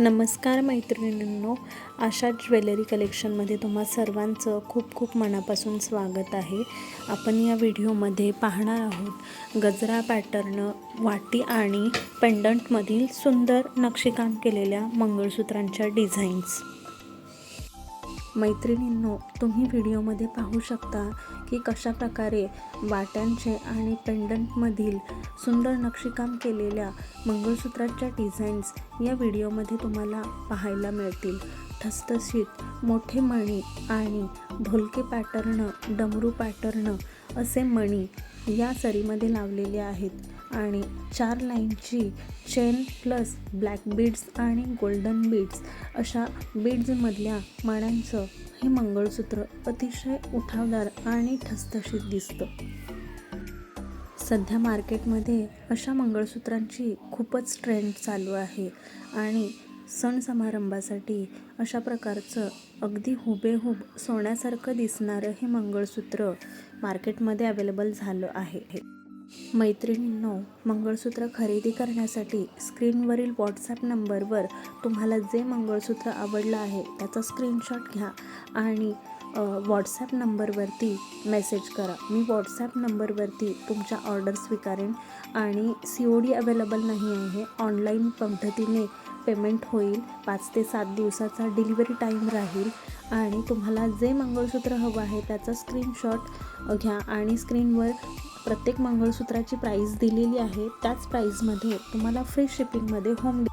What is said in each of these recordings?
नमस्कार मैत्रिणींनो आशा ज्वेलरी कलेक्शनमध्ये तुम्हा सर्वांचं खूप खूप मनापासून स्वागत आहे. आपण या व्हिडिओमध्ये पाहणार आहोत गजरा पॅटर्न वाटी आणि पेंडंटमधील सुंदर नक्षीकाम केलेल्या मंगळसूत्रांच्या डिझाईन्स मैत्रिणींनो तुम्ही व्हिडिओमध्ये पाहू शकता की कशा प्रकारे वाट्यांचे आणि पेंडंटमधील सुंदर नक्षीकाम केलेल्या मंगळसूत्राच्या डिझाईन्स या व्हिडिओमध्ये तुम्हाला पाहायला मिळतील. ठसठशीत मोठे मणी आणि ढोलके पॅटर्न डमरू पॅटर्न असे मणी या सरीमध्ये लावलेले आहेत. आणि चार लाईनची चेन प्लस ब्लॅक बीड्स आणि गोल्डन बीड्स अशा बीड्समधल्या मण्यांचं हे मंगळसूत्र अतिशय उठावदार आणि ठसठशीत दिसतं. सध्या मार्केटमध्ये अशा मंगळसूत्रांची खूपच ट्रेंड चालू आहे आणि सण समारंभासाठी अशा प्रकारचं अगदी हुबेहूब सोन्यासारखं दिसणारं हे मंगळसूत्र मार्केटमध्ये अवेलेबल झालं आहे. मैत्रिणींनो मंगळसूत्र खरेदी करण्यासाठी स्क्रीनवरील व्हॉट्सॲप नंबरवर तुम्हाला जे मंगळसूत्र आवडलं आहे त्याचा स्क्रीनशॉट घ्या आणि व्हॉट्सॲप नंबरवरती मेसेज करा. मी व्हॉट्सॲप नंबरवरती तुमच्या ऑर्डर स्वीकारेन आणि सी ओ डी अवेलेबल नाही आहे. ऑनलाईन पद्धतीने पेमेंट होईल. पाच ते सात दिवसाचा डिलिव्हरी टाईम राहील आणि तुम्हाला जे मंगळसूत्र हवं आहे त्याचा स्क्रीनशॉट घ्या आणि स्क्रीनवर प्रत्येक मंगळसूत्राची प्राईस दिलेली आहे त्याच प्राईजमध्ये तुम्हाला फ्री शिपिंगमध्ये होम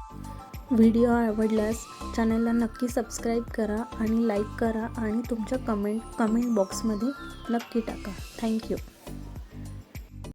व्हिडिओ आवडल्यास चॅनलला नक्की सबस्क्राईब करा आणि लाईक करा आणि तुमच्या कमेंट कमेंट बॉक्समध्ये नक्की टाका. थँक्यू